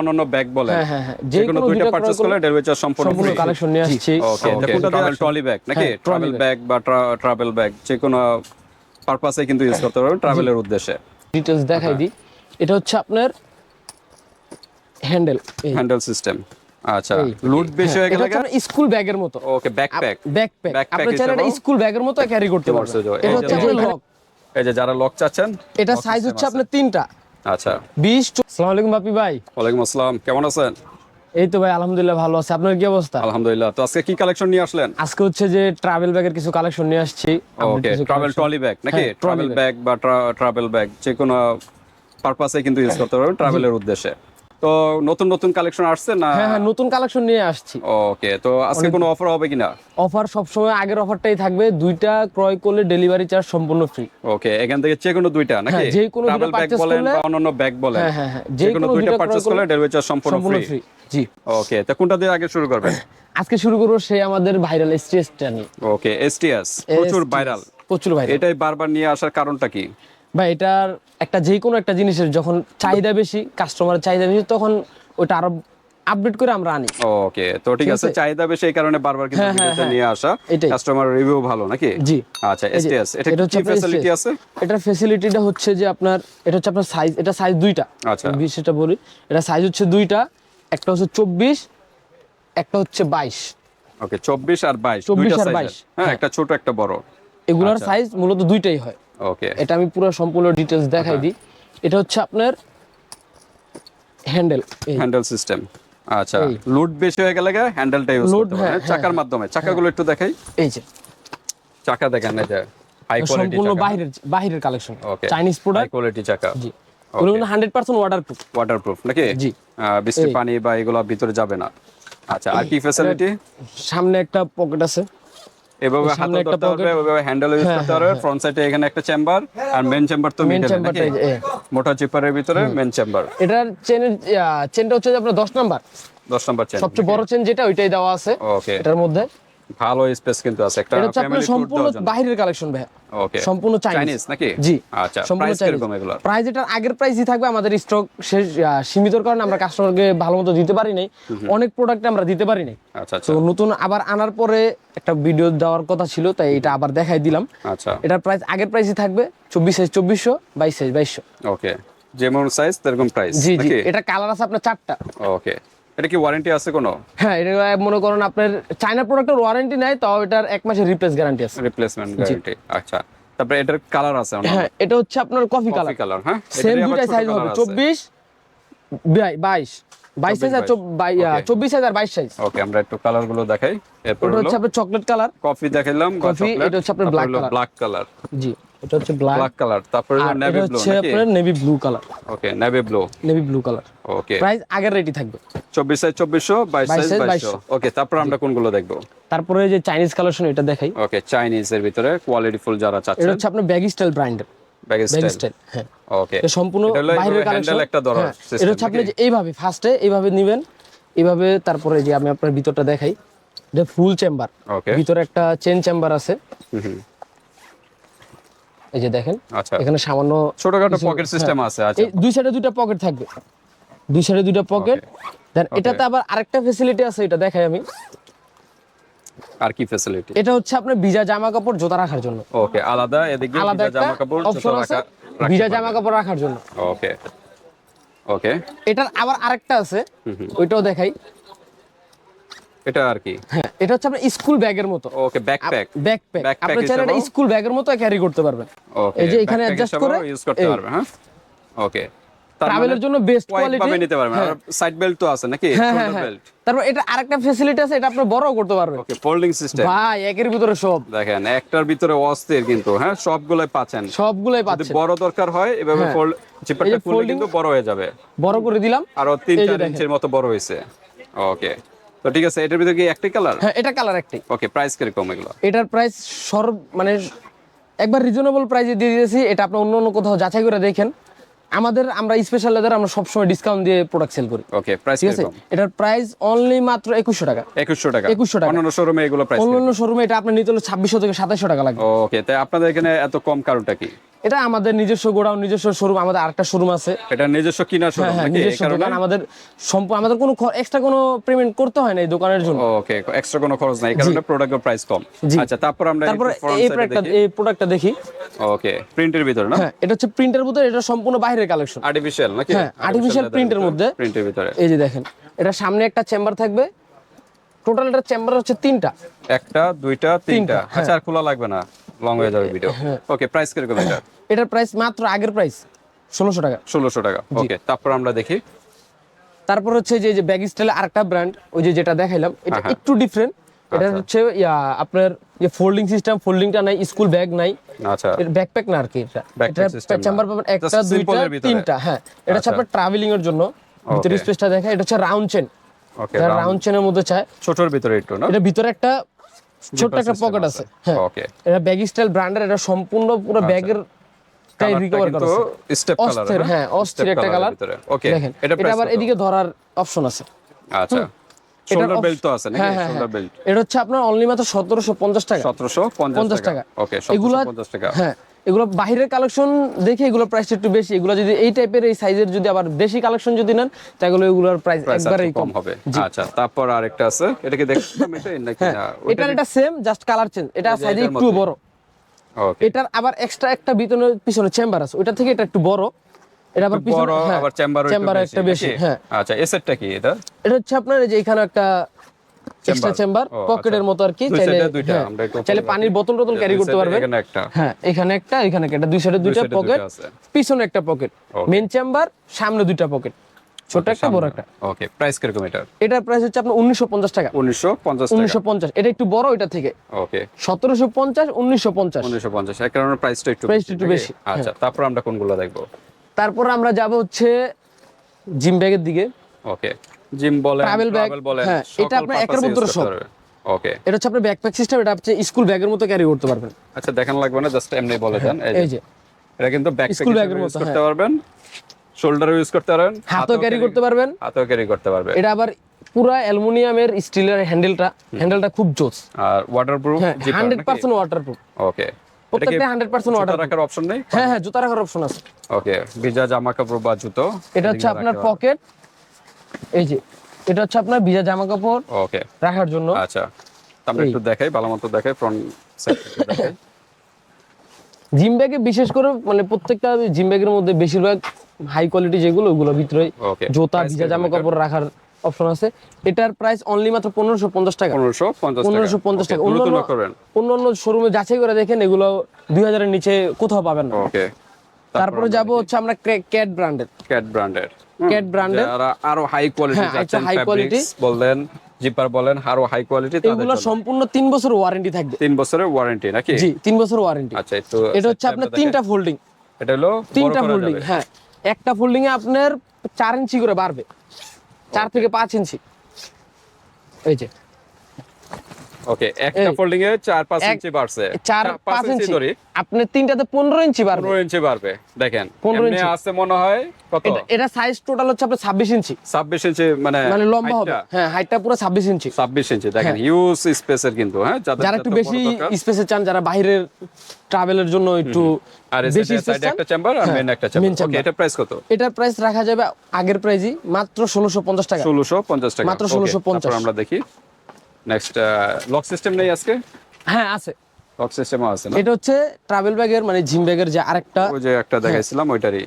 অন্যান্য ব্যাগ বলে হ্যাঁ, হ্যাঁ, হ্যাঁ। যে কোনো দুইটা পারচেজ করলে ডেলিভারি চার্জ সম্পূর্ণ সম্পূর্ণ কালেকশন নিয়ে আসছি। ওকে ট্রাভেল ব্যাগ নাকি? হ্যাঁ, ট্রাভেল ব্যাগ বা ট্রাভেল ব্যাগ যে কোনো পারপাসে কিন্তু ইউজ করতে পারবেন ট্রাভেলের উদ্দেশ্যে। ডিটেলস দেখাই দিই। এটা হচ্ছে আপনার হ্যান্ডেল হ্যান্ডেল সিস্টেম আচ্ছা লুট বেশি হয়ে গেলে স্কুল ব্যাগের মতো। ওকে ব্যাকপ্যাক ব্যাকপ্যাক আপনি চাইলে এটা স্কুল ব্যাগের মতো ক্যারি করতে পারবেন। এটা হচ্ছে। লক এই যে যারা লক চাচ্ছেন এটা সাইজ হচ্ছে আপনার তিনটা। আচ্ছা। বিশ আসসালামু আলাইকুম বাপি ভাই। ওয়ালাইকুম আসসালাম কেমন আছেন? এই তো ভাই আলহামদুলিল্লাহ ভালো আছে। আপনার কি অবস্থা? আলহামদুলিল্লাহ তো আজকে কি কালেকশন নিয়ে আসলেন? আজকে হচ্ছে যে ট্রাভেল ব্যাগের কিছু কালেকশন নিয়ে আসছি। ওকে ট্রাভেল ট্রলি ব্যাগ নাকি? হ্যাঁ, ট্রাভেল ব্যাগ বা ট্রাভেল ব্যাগ যে কোনো পারপাসে কিন্তু ইউজ করতে পারবেন ট্রাভেলের উদ্দেশ্যে। তো নতুন নতুন কালেকশন আসছে না? হ্যাঁ হ্যাঁ নতুন কালেকশন নিয়ে আসছি। ওকে তো আজকে কোনো অফার হবে কিনা? অফার সবসময় আগের অফারটাই থাকবে দুইটা ক্রয় করলে ডেলিভারি চার্জ সম্পূর্ণ ফ্রি ওকে এখান থেকে যে কোনো দুইটা নাকি? হ্যাঁ, যে কোনো দুইটা বলেন করলে- বা অন্যান্য ব্যাগ বলেন। হ্যাঁ হ্যাঁ হ্যাঁ যে কোনো দুইটা পারচেজ করলে ডেলিভারি চার্জ সম্পূর্ণ ফ্রি জি। ওকে তো কোনটা দিয়ে আগে শুরু করবেন? আজকে শুরু করব সেই আমাদের ভাইরাল স্ট্রেসটা নিয়ে ওকে এসটিএস প্রচুর ভাইরাল প্রচুর ভাইরাল এটাই বারবার নিয়ে আসার কারণটা কি? ভাই এটার একটা যে কোনো একটা জিনিসের যখন চাহিদা বেশি কাস্টমারের চাহিদা বেশি তখন ওটা আরও আপডেট করে আমরা আনি। ওকে তো ঠিক আছে চাহিদা বেশি এই কারণে বারবার কিন্তু হ্যাঁ, হ্যাঁ, ভিডিওতে হ্যাঁ। নিয়ে আসা। কাস্টমার রিভিউ ভালো নাকি? জি। আচ্ছা এসটিএস এটা এটা হচ্ছে কি ফ্যাসিলিটি আছে? এটার ফ্যাসিলিটিটা হচ্ছে যে আপনার এটা হচ্ছে আপনার সাইজ এটা সাইজ দুইটা। আচ্ছা। আমি সেটা বলি এটা সাইজ হচ্ছে দুইটা একটা হচ্ছে চব্বিশ একটা হচ্ছে বাইশ। ওকে 24 আর 22 24 দুইটা সাইজ হ্যাঁ একটা ছোট একটা বড়। এগুলোর আচ্ছা। সাইজ মূলত দুইটাই হয়। ওকে এটা আমি পুরো সম্পূর্ণ ডিটেলস দেখাই দিই। এটা হচ্ছে আপনার হ্যান্ডেল হ্যান্ডেল সিস্টেম আচ্ছা। লুট বেশি হয়ে গেলে হ্যান্ডেলটা ইউজ করতে পারেন হ্যাঁ, চাকার মাধ্যমে। চাকাগুলো একটু দেখাই। এই যে। চাকা দেখেন এই যে হাই কোয়ালিটি সম্পূর্ণ চাকা। বাহিরের বাহিরের collection okay Chinese high product quality চাকা। জি। ওগুলো কিন্তু হান্ড্রেড পার্সেন্ট ওয়াটারপ্রুফ ওয়াটারপ্রুফ নাকি? জি। এই। পানি বা এগুলো ভিতরে যাবে না। আচ্ছা আর কি ফ্যাসিলিটি সামনে একটা পকেট আছে। এভাবে হাতে ধরতে হবে। ওইভাবে হ্যান্ডেল ইউজ হ্যাঁ, করতে হবে। ফ্রন্ট সাইডে এখানে একটা চেম্বার আর মেন চেম্বার তো যে, এ। মোটা চিপারের ভিতরে মেন চেম্বার এটার চেনের চেনটা হচ্ছে আপনার দশ নাম্বার 10 নাম্বার চেন সবচেয়ে বড় চেন যেটা ওইটাই দেওয়া আছে এটার মধ্যে। ভালো স্পেস কিন্তু আছে। একটা এটা আপনার সম্পূর্ণ বাহিরের কালেকশন ভাই ওকে সম্পূর্ণ চাইনিজ নাকি? জি। আচ্ছা সম্পূর্ণ প্রাইস কীরকম এগুলো প্রাইস এটার আগের প্রাইসই থাকবে আমাদের স্টক শেষ আহ, সীমিতর কারণে আমরা কাস্টমারকে ভালো মতো দিতে পারি নাই। অনেক প্রোডাক্ট আমরা দিতে পারি নাই। আচ্ছা আচ্ছা। তো নতুন আবার আনার পরে একটা ভিডিও দেওয়ার কথা ছিল তাই এটা আবার দেখাই দিলাম। আচ্ছা। এটার প্রাইস আগের প্রাইসই থাকবে চব্বিশ সাইজ চব্বিশশো বাইশ সাইজ বাইশশো। ওকে যেমন সাইজ তেরকম প্রাইস জি জি। এটা কালার আছে আপনার চারটা। ওকে এটা কি ওয়ারেন্টি আছে কোনো? হ্যাঁ এটা মনে করেন আপনার চায়না প্রোডাক্টের ওয়ারেন্টি নাই তাও এটার এক মাসের রিপ্লেস গ্যারান্টি আছে। রিপ্লেসমেন্ট গ্যারান্টি আচ্ছা। তারপরে এটার কালার আছে হ্যাঁ এটা হচ্ছে আপনার কফি কালার কফি কালার হ্যাঁ? সেম ছোট সাইজ হবে আছে। চব্বিশ বাইশ। বাইশ সাইজ আর Okay. চব্বিশ সাইজ আর বাইশ সাইজ ওকে আমরা একটু কালারগুলো দেখাই। এরপর হচ্ছে আপনার চকলেট কালার কফি দেখাইলাম Coffee, এটা হচ্ছে আপনার black color। ব্ল্যাক কালার জি। এটা হচ্ছে ব্ল্যাক কালার তারপরে নেভি ব্লু হচ্ছে আপনার navy blue colour okay navy blue navy blue colour okay price আগের রেটই থাকবে। 24 সাইজ 2400 22 সাইজ 22 2200 ওকে তারপর আমরা কোনগুলো দেখব? তারপরে যে চাইনিজ কালেকশন এটা দেখাই। ওকে চাইনিজ এর ভিতরে কোয়ালিটি ফুল যারা এটা হচ্ছে আপনার ব্যাগি স্টাইল ব্র্যান্ডের ব্যাগ স্টাইল হ্যাঁ। ওকে এটা সম্পূর্ণ বাইরের কালেকশন একটা ধরার এটা হচ্ছে আপনি এইভাবে ফার্স্টে এইভাবে নেবেন। এইভাবে তারপরে যে আমি আপনার ভিতরটা দেখাই। এটা ফুল চেম্বার ওকে ভিতরে একটা চেন চেম্বার আছে। হুম, হুম। এই যে দেখেন আচ্ছা। এখানে সামান্য ছোটখাটো পকেট সিস্টেম আছে আচ্ছা। দুই সাইডে দুইটা পকেট থাকবে। দুই সাইডে দুইটা পকেট দেন এটাতে আবার আরেকটা ফেসিলিটি আছে এটা দেখাই আমি। আর কি ফ্যাসিলিটি এটা হচ্ছে আপনার ভিজা জামা কাপড় জোতা রাখার জন্য। ওকে আলাদা এদিকে ভিজা জামা কাপড় জুতো রাখা ভিজা জামা কাপড় রাখার জন্য। ওকে ওকে এটার আবার আরেকটা আছে ওইটাও দেখাই। এটা আর কি হ্যাঁ এটা হচ্ছে আপনার স্কুল ব্যাগের মতো। ওকে ব্যাকপ্যাক ব্যাকপ্যাক আপনি চাইলে এটা স্কুল ব্যাগের মতো ক্যারি করতে পারবেন। ওকে এই যে এখানে adjust করে ইউজ করতে এই। পারবে হ্যাঁ? ওকে ট্রাভেলের জন্য বেস্ট কোয়ালিটি নিতে পারবেন। আর সাইড বেল্ট তো আছে নাকি? হ্যাঁ হ্যাঁ শোল্ডার হ্যাঁ। বেল্ট তারপর এটা আরেকটা ফ্যাসিলিটি আছে এটা আপনি বড়ও করতে পারবেন। ওকে ফোল্ডিং সিস্টেম ভাই একের ভিতরে সব। দেখেন একটার ভিতরে অস্থির কিন্তু হ্যাঁ? সবগুলোই পাচ্ছেন। সবগুলাই পাচ্ছেন। বড় দরকার হয় এভাবে হ্যাঁ। ফোল্ড যে খুললে কিন্তু বড় হয়ে যাবে। বড় করে দিলাম। আরও তিন এই যে চার দেখেন। ইঞ্চির মতো বড় হয়েছে। ওকে তো ঠিক আছে এটার ভিতরে কি একটাই কালার হ্যাঁ এটা কালার একটাই। ওকে প্রাইস কীরকম এগুলো? এটার প্রাইস সর্ব মানে একবার রিজনেবল প্রাইসে দিয়ে দিয়েছি এটা আপনি অন্য অন্য কোথাও যাচাই করে দেখেন। আমাদের আমরা স্পেশাল লেদার আমরা সবসময় ডিসকাউন্ট দিয়ে প্রোডাক্ট সেল করি। ওকে প্রাইস ঠিক আছে? এটার প্রাইস অনলি মাত্র একুশশো টাকা। 2100 টাকা। 2100 টাকা। অন্যান্য শোরুমে এগুলো প্রাইস অন্যান্য শোরুমে এটা আপনার নিতে হলে ছাব্বিশশো থেকে সাতাশশো টাকা লাগবে। ওকে তাই আপনাদের এখানে এত কম কারণটা কি? এটা আমাদের নিজস্ব গোডাউন নিজস্ব শোরুম আমাদের আরেকটা শোরুম আছে। এটা নিজস্ব কিনা হ্যাঁ শোরুম হ্যাঁ নাকি এই কারণে? আমাদের সম্প- আমাদের কোনো এক্সট্রা কোনো পেমেন্ট করতে হয় না এই দোকানের জন্য। ওকে এক্সট্রা কোনো খরচ নাই। এই কারণে প্রোডাক্টের প্রাইস কম। আচ্ছা তারপর আমরা তারপর এই প্রোডাক্টটা এই প্রোডাক্টটা দেখি। ওকে প্রিন্টের ভিতরে না? হ্যাঁ এটা হচ্ছে প্রিন্টের ভিতরে এটা সম্পূর্ণ বাইরের কালেকশন আর্টিফিশিয়াল নাকি? হ্যাঁ, print এর মধ্যে। প্রিন্টের ভিতরে। এই যে দেখেন এটা সামনে একটা চেম্বার থাকবে। টোটাল এটা চেম্বার হচ্ছে তিনটা। একটা দুইটা তিনটা। হ্যাঁ। আচ্ছা আর খোলা লাগবে না। লং হয়ে যাবে ভিডিও ওকে প্রাইস কীরকম এটা? এটার প্রাইস মাত্র আগের প্রাইস ষোলোশো টাকা। ষোলোশো টাকা। ওকে তারপর আমরা দেখি। তারপর হচ্ছে যে যে ব্যাগ স্টাইলে আরেকটা ব্র্যান্ড ওই যে যেটা দেখাইলাম এটা একটু ডিফারেন্ট এটা হচ্ছে আপনার যে ফোল্ডিং সিস্টেম ফোল্ডিংটা নাই স্কুল ব্যাগ নাই। আচ্ছা। ব্যাকপ্যাক না আর কি এটা। চেম্বার পাবেন একটা দুইটা তিনটা হ্যাঁ। এটা হচ্ছে আচ্ছা। আপনার ট্রাভেলিং এর জন্য। ভিতরে স্পেসটা দেখা এটা হচ্ছে রাউন্ড চেন ওকে রাউন্ড চেনের মধ্যে চায় ছোটর ভিতরে একটু না? এটা ভিতরে একটা ছোট্ট একটা পকেট আছে। হ্যাঁ। ওকে এটা ব্যাগ স্টাইল ব্র্যান্ডের এটা সম্পূর্ণ পুরো ব্যাগের টাই রিকভার করা স্টেপ কালার হ্যাঁ অস্থির একটা কালার ওকে দেখেন এটা আবার এদিকে ধরার অপশন আছে। আচ্ছা। শোল্ডার বেল্ট তো আছে নাকি? শোল্ডার বেল্ট এটা হচ্ছে আপনার অনলি মাত্র সতেরোশো পঞ্চাশ টাকা। 1750 টাকা। টাকা। ওকে 1750 টাকা। হ্যাঁ এগুলো বাইরের কালেকশন দেখে এগুলো প্রাইস একটু বেশি। এগুলো যদি এই টাইপের এই সাইজের যদি আবার দেশি কালেকশন যদি নেন তাহলে এগুলোর প্রাইস একবারেই কম হবে। আচ্ছা তারপর আরেকটা আছে। এটা কি দেখছিলাম এটা নাকি? হ্যাঁ না এটার এটা সেম জাস্ট কালার চেঞ্জ এটা সাইজে একটু বড়। ওকে এটার আবার এক্সট্রা একটা ভিতরে পিছনে চেম্বার আছে। ওটা থেকে এটা একটু বড়। এটা আবার বড় আবার চেম্বার চেম্বার একটা বেশি হ্যাঁ। আচ্ছা এসেটটা কি এটা? এটা হচ্ছে আপনার এই যে এখানে একটা এক্সট্রা চেম্বার পকেটের। মতো আর কি চাইলে side এ দুইটা, আমরা একটু চাইলে পানির বোতল টোতল ক্যারি করতে পারবেন। এখানে একটা। হ্যাঁ এখানে একটা এখানে একটা দুই সাইডে দুইটা side এ দুইটা পকেট পিছনে একটা পকেট মেন চেম্বার সামনে দুইটা পকেট ছোট একটা বড় একটা। ওকে প্রাইস কীরকম এটা এটার প্রাইস হচ্ছে আপনার উনিশশো পঞ্চাশ টাকা। 1950 টাকা। উনিশশো পঞ্চাশ এটা একটু বড় এটা থেকে। ওকে সতেরোশো পঞ্চাশ উনিশশো পঞ্চাশ। 1950 এর কারণে প্রাইসটা একটু Price টা একটু? বেশি, হ্যাঁ। আচ্ছা তারপর আমরা কোনগুলো দেখব? তারপর আমরা যাব হচ্ছে জিম ব্যাগের দিকে। ওকে জিম বলেন ট্রাভেল বলেন হ্যাঁ, এটা আপনার একের মধ্যে সব। ওকে এটা হচ্ছে আপনার ব্যাকপ্যাক সিস্টেম এটা হচ্ছে স্কুল ব্যাগের মতো ক্যারি করতে পারবেন। আচ্ছা দেখান লাগবে না জাস্ট এমনি বলে দেন এই যে। এটা কিন্তু ব্যাক School bag এর ইউজ মতো, করতে হ্যাঁ। পারবেন শোল্ডারে ইউজ করতে পারবেন হাতেও ক্যারি করতে পারবেন। হাতেও ক্যারি করতে পারবে এটা আবার পুরা অ্যালুমিনিয়ামের স্টিলের হ্যান্ডেলটা হ্যান্ডেলটা খুব জোস। আর ওয়াটারপ্রুফ হ্যাঁ হান্ড্রেড পার্সেন্ট ওয়াটারপ্রুফ ওকে প্রত্যেকটা হান্ড্রেড পার্সেন্ট ওয়াটার রাখার অপশন নেই? হ্যাঁ হ্যাঁ জুতা রাখার অপশন আছে। ওকে ভিজা জামা কাপড় বা জুতো এটা হচ্ছে আপনার পকেট এই যে এটা হচ্ছে আপনার ভিজা জামা কাপড় ওকে রাখার জন্য। আচ্ছা আমরা একটু দেখাই ভালো মতো দেখাই ফ্রন্ট সাইড দেখাই। জিম ব্যাগে বিশেষ করে মানে প্রত্যেকটা জিম ব্যাগের মধ্যে বেশিরভাগ হাই কোয়ালিটি যেগুলো ওগুলো ভিতরে. জুতা ভিজা জামা কাপড় রাখার অপশন আছে। এটার প্রাইস অনলি মাত্র পনেরোশো পঞ্চাশ টাকা। পনেরোশো পনেরোশো পঞ্চাশ টাকা। অন্য অন্য অন্যান্য শোরুমে যাচাই করে দেখেন এগুলো দুই হাজারের নিচে কোথাও পাবেন না। তারপরে যাব হচ্ছে আমরা ক্যাট ব্র্যান্ডের ক্যাট ব্র্যান্ডের brand এর? আরও হাই কোয়ালিটি যাচ্ছেন একটু high quality। বললেন জিপার বলেন আরও হাই কোয়ালিটি এগুলো সম্পূর্ণ তিন বছর ওয়ারেন্টি থাকবে। তিন বছরের ওয়ারেন্টি নাকি? জি তিন বছর ওয়ারেন্টি আচ্ছা একটু এটা হচ্ছে আপনার তিনটা ফোল্ডিং এটা হলো তিনটা ফোল্ডিং হ্যাঁ। একটা ফোল্ডিং এ আপনার চার ইঞ্চি করে বাড়বে। চার থেকে পাঁচ ইঞ্চি। এই যে। ওকে একটা ফোল্ডিং এ 4 5 ইঞ্চি বাড়ছে। চার পাঁচ ইঞ্চি ধরি। আপনার তিনটাতে পনেরো ইঞ্চি বাড়বে। 15 ইঞ্চি বাড়বে দেখেন। 15 ইঞ্চি। আছে মনে হয় কত? এটা সাইজ টোটাল হচ্ছে আপনার ছাব্বিশ ইঞ্চি। 26 ইঞ্চি মানে মানে লম্বা হবে। হ্যাঁ হাইটটা পুরো ছাব্বিশ ইঞ্চি। 26 ইঞ্চি দেখেন হিউজ স্পেসের কিন্তু হ্যাঁ যারা একটু বেশি স্পেসে চান যারা বাইরের ট্রাভেলের জন্য একটু আর বেশি স্পেস একটা চেম্বার আর হ্যাঁ, মেন একটা চেম্বার ওকে এটা প্রাইস কত? এটার প্রাইস রাখা যাবে আগের প্রাইজই মাত্র ষোলোশো পঞ্চাশ টাকা। 1650 টাকা। মাত্র Okay, 1650 আমরা দেখি। নেক্সট লক সিস্টেম নেই আজকে? হ্যাঁ আছে। লক সিস্টেমও আছে না? এটা হচ্ছে ট্রাভেল ব্যাগের মানে জিম ব্যাগের যে আরেকটা ওই যে একটা দেখাইছিলাম ওইটারই।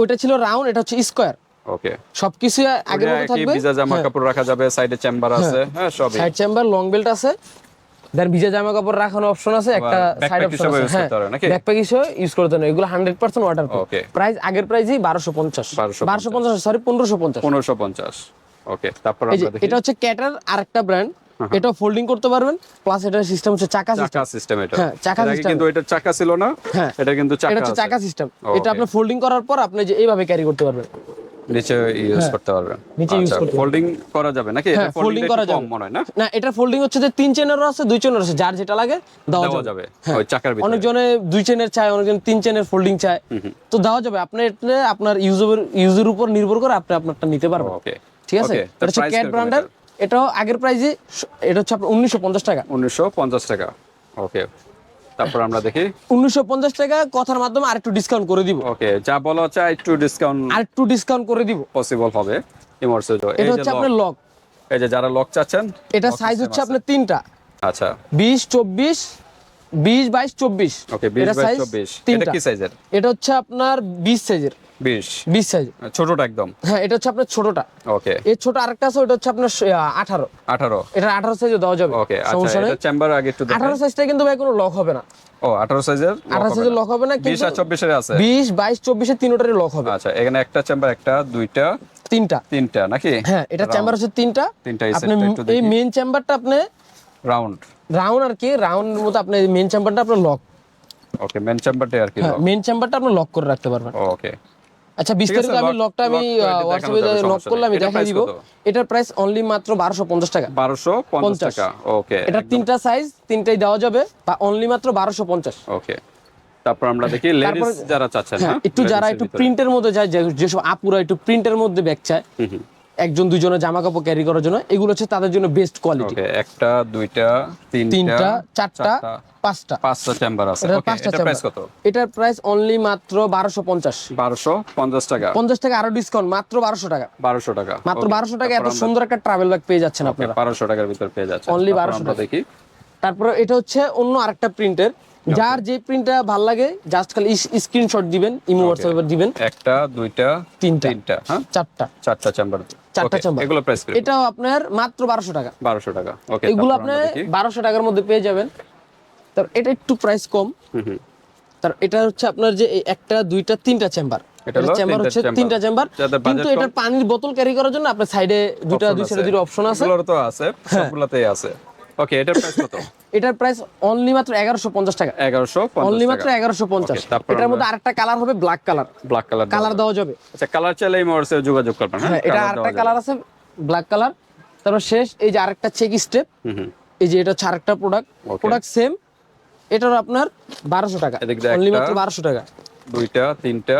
ওইটা ছিল রাউন্ড এটা হচ্ছে স্কোয়ার ওকে সবকিছু আগের মতো থাকবে। ভিজা জামা কাপড় রাখা যাবে সাইডে চেম্বার আছে। হ্যাঁ সবই। সাইড চেম্বার লং বেল্ট আছে। দেন ভিজা জামা কাপড় রাখানোর অপশন আছে একটা সাইড অপশন আছে। হ্যাঁ? ব্যাকপ্যাক হিসেবে ইউজ করতে না। এগুলো hundred percent water Okay. Price আগের প্রাইসই বারোশো পঞ্চাশ। 1250 বারোশো পঞ্চাশ সরি পনেরোশো পঞ্চাশ। 1550 ওকে তারপর আমরা দেখি। এটা হচ্ছে ক্যাটার আরেকটা ব্র্যান্ড এটাও ফোল্ডিং করতে পারবেন প্লাস এটার সিস্টেম হচ্ছে চাকা চাকা সিস্টেম এটা। হ্যাঁ, চাকা system। কিন্তু এটা চাকা ছিল না হ্যাঁ। এটা কিন্তু চাকা এটা। চাকা সিস্টেম. এটা আপনি ফোল্ডিং করার পর আপনি যে এইভাবে ক্যারি করতে পারবেন। নিচে ইউজ করতে পারবেন। হ্যাঁ। নিচে use করতে ফোল্ডিং করা যাবে নাকি? হ্যাঁ ফোল্ডিং করা যাবে। মনে হয় না? না এটা ফোল্ডিং হচ্ছে যে তিন চেনেরও আছে দুই চেনেরও আছে। যার যেটা লাগে দেওয়া যাবে। ওই চাকার ভিতরে। অনেকজনে দুই চেনের চায় অনেকজন তিন চেনের ফোল্ডিং চায়। তো দেওয়া যাবে। আপনি এটা আপনার ইউজের ইউজের উপর নির্ভর করে আপনি আপনারটা নিতে পারবেন। ওকে ঠিক আছে? এটা হচ্ছে ক্যাট ব্র্যান্ডের এটাও আগের প্রাইজে এটা হচ্ছে আপনার উনিশশো পঞ্চাশ টাকা। উনিশশো পঞ্চাশ টাকা। ওকে তারপর আমরা দেখি। উনিশশো পঞ্চাশ টাকা কথার মাধ্যমে আর একটু ডিসকাউন্ট করে দিব। ওকে যা বলা হচ্ছে আর একটু ডিসকাউন্ট আর একটু ডিসকাউন্ট করে দিব। পসিবল হবে। ইমর্সেজ এই এটা হচ্ছে আপনার লক এই যে যারা লক চাচ্ছেন এটা সাইজ হচ্ছে আপনার তিনটা। আচ্ছা। বিশ চব্বিশ বিশ বাইশ চব্বিশ। ওকে বিশ এটা বাই সাইজ চব্বিশ। এটা কি সাইজের এটা হচ্ছে আপনার বিশ সাইজের বিশ। বিশ সাইজের ছোটটা একদম? হ্যাঁ এটা হচ্ছে আপনার ছোটটা। ওকে। এর ছোট আরেকটা আছে ওটা হচ্ছে আপনার আঠারো। আঠারো? এটা আঠারো সাইজে দেওয়া যাবে। ওকে আচ্ছা এটা চেম্বার আগে একটু দেখেন। সাইজটা কিন্তু ভাই কোনো লক হবে না। ও আঠারো সাইজের আঠারো সাইজের লক হবে না বিশ কিন্তু আর চব্বিশের আছে? বিশ বাইশ চব্বিশে তিনটারই লক হবে। আচ্ছা এখানে একটা চেম্বার একটা দুইটা তিনটা। তিনটা নাকি? হ্যাঁ এটা চেম্বার হচ্ছে তিনটা। তিনটা এই মেন চেম্বারটা আপনি রাউন্ড রাউন্ড আর কি রাউন্ডের মতো আপনি মেন চেম্বারটা আপনার লক ওকে মেন চেম্বারটা আর কি হ্যাঁ মেন চেম্বারটা আপনি লক করে রাখতে পারবেন। ওকে আচ্ছা বিস্তারিত আমি লকটা আমি হোয়াটসঅ্যাপে লক সমস্যা করলে আমি দেখাই দিব। এটার প্রাইস অনলি মাত্র বারোশো পঞ্চাশ টাকা। বারোশো পঞ্চাশ পঞ্চাশ। টাকা ওকে এটা তিনটা সাইজ তিনটাই দেওয়া যাবে বা অনলি মাত্র বারোশো পঞ্চাশ। ওকে তারপর আমরা দেখি লেডিস যারা চাচ্ছেন হ্যাঁ হ্যাঁ? একটু যারা একটু প্রিন্টের মধ্যে যায় যে- যেসব আপুরা একটু প্রিন্টের মধ্যে ব্যাগ চায়। একজন দুজনের জামা কাপড় ক্যারি করার জন্য এগুলো হচ্ছে তাদের জন্য বেস্ট কোয়ালিটি একটা দুইটা তিনটা চারটা পাঁচটা। পাঁচটা চেম্বার আছে। পাঁচটা প্রাইস কত? এটার প্রাইস অনলি মাত্র বারোশো পঞ্চাশ। বারোশো পঞ্চাশ টাকা। পঞ্চাশ টাকা আরও ডিসকাউন্ট মাত্র বারোশো টাকা। বারোশো টাকা। মাত্র বারোশো টাকা এত সুন্দর একটা ট্রাভেল ব্যাগ পেয়ে যাচ্ছেন আপনারা। বারোশো টাকার ভিতর পেয়ে যাচ্ছে Only তারপর 1200 টাকা। দেখি। তারপরে এটা হচ্ছে অন্য আরেকটা প্রিন্টের যার যে প্রিন্টটা ভালো লাগে জাস্ট খালি স্ক্রিনশট দিবেন ইমো হোয়াটসঅ্যাপে দিবেন। একটা দুইটা তিনটা। তিনটা হ্যাঁ? চারটা। চারটা চেম্বার চারটা চেম্বার এগুলো প্রাইস এটাও আপনার মাত্র বারোশো টাকা। বারোশো টাকা। ওকে এগুলো আপনি বারোশো টাকার মধ্যে পেয়ে যাবেন। তার এটা একটু প্রাইস কম। হুম হুম। তার এটা হচ্ছে আপনার যে একটা দুইটা তিনটা চেম্বার এটা চেম্বার হচ্ছে তিনটা চেম্বার কিন্তু এটা পানির বোতল ক্যারি করার জন্য আপনার সাইডে দুইটা Option দুই সাইডে দুটো অপশন আছে। এগুলোর তো আছে হ্যাঁ। সবগুলোতেই আছে। ওকে এটার প্রাইস কত? এটার প্রাইস অনলি মাত্র এগারোশো পঞ্চাশ টাকা। এগারোশো অনলি মাত্র এগারোশো পঞ্চাশ। এটার মধ্যে আরেকটা কালার হবে black colour black colour colour দেওয়া যাবে। আচ্ছা কালার চাইলে এই মোটরসে যোগাযোগ করবেন হ্যাঁ? হ্যাঁ এটা আরেকটা কালার আছে ব্ল্যাক কালার তারপর শেষ এই যে আরেকটা চেক স্টেপ এই যে এটা হচ্ছে আরেকটা প্রোডাক্ট প্রোডাক্ট সেম এটার আপনার বারোশো টাকা। অনলি মাত্র বারোশো টাকা। দুইটা তিনটা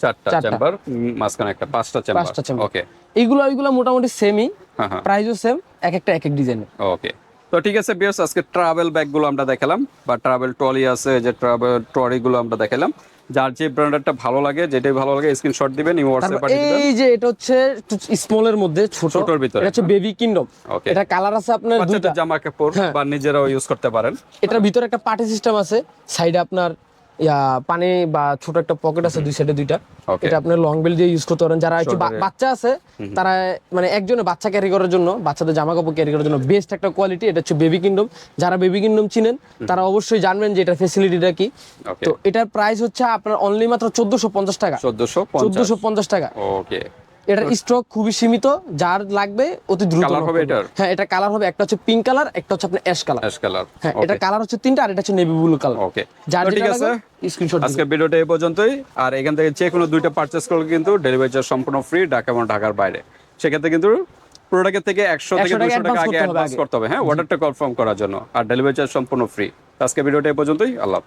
চারটা। চেম্বার মাঝখানে একটা পাঁচটা চেম্বার পাঁচটা চেম্বার ওকে এইগুলো এইগুলো মোটামুটি সেমই প্রাইসও সেম এক একটা এক এক ডিজাইনের ওকে তো ঠিক আছে বিয়ার্স আজকে ট্রাভেল ব্যাগগুলো আমরা দেখালাম বা ট্রাভেল ট্রলি আছে যে ট্রাভেল ট্রলিগুলো আমরা দেখালাম। যার যে ব্র্যান্ডারটা ভালো লাগে যেটাই ভালো লাগে স্ক্রিনশট দিবেন ইমো হোয়াটসঅ্যাপ পাঠিয়ে দিবেন। এই যে এটা হচ্ছে স্মল এর মধ্যে ছোট ছোটর ভিতরে, এটা হচ্ছে বেবি কিংডম. এটা কালার আছে আপনার দুটো জামা কাপড় হ্যাঁ। বা নিজেরাও ইউজ করতে পারেন। এটার ভিতরে একটা পার্টি সিস্টেম আছে। সাইডে আপনার পানি বা ছোট একটা পকেট আছে দুই সাইডে দুইটা। এটা আপনি লং বেল দিয়ে ইউজ করতে পারেন। যারা একটু বাচ্চা আছে তারা মানে একজনের বাচ্চা ক্যারি করার জন্য বাচ্চাদের জামা কাপড় ক্যারি করার জন্য বেস্ট একটা কোয়ালিটি এটা হচ্ছে বেবি কিংডম যারা বেবি কিংডম চিনেন তারা অবশ্যই জানবেন যে এটা ফেসিলিটিটা কি। তো এটার প্রাইস হচ্ছে আপনার অনলি মাত্র চোদ্দশো পঞ্চাশ টাকা। চোদ্দশো চোদ্দশো পঞ্চাশ টাকা। ওকে এটার স্টক খুবই সীমিত যার লাগবে অতি দ্রুত knock হবে এটার? হ্যাঁ এটা কালার হবে একটা হচ্ছে পিঙ্ক কালার একটা হচ্ছে আপনার অ্যাশ কালার অ্যাশ কালার হ্যাঁ এটা কালার হচ্ছে তিনটা আর এটা হচ্ছে নেভি ব্লু কালার ওকে যার ঠিক আছে স্ক্রিনশট আজকে ভিডিওটা এই পর্যন্তই। আর এখান থেকে যে কোনো দুইটা পারচেস করলে কিন্তু ডেলিভারি চার্জ সম্পূর্ণ ফ্রি ঢাকা এবং ঢাকার বাইরে। সেক্ষেত্রে কিন্তু প্রোডাক্টের থেকে একশো থেকে 100 টাকা দুশো টাকা আগে অ্যাডভান্স। করতে হবে। হ্যাঁ অর্ডারটা কনফার্ম করার জন্য। আর ডেলিভারি চার্জ সম্পূর্ণ ফ্রি আজকে ভিডিওটা এই পর্যন্তই। আল্লাহ।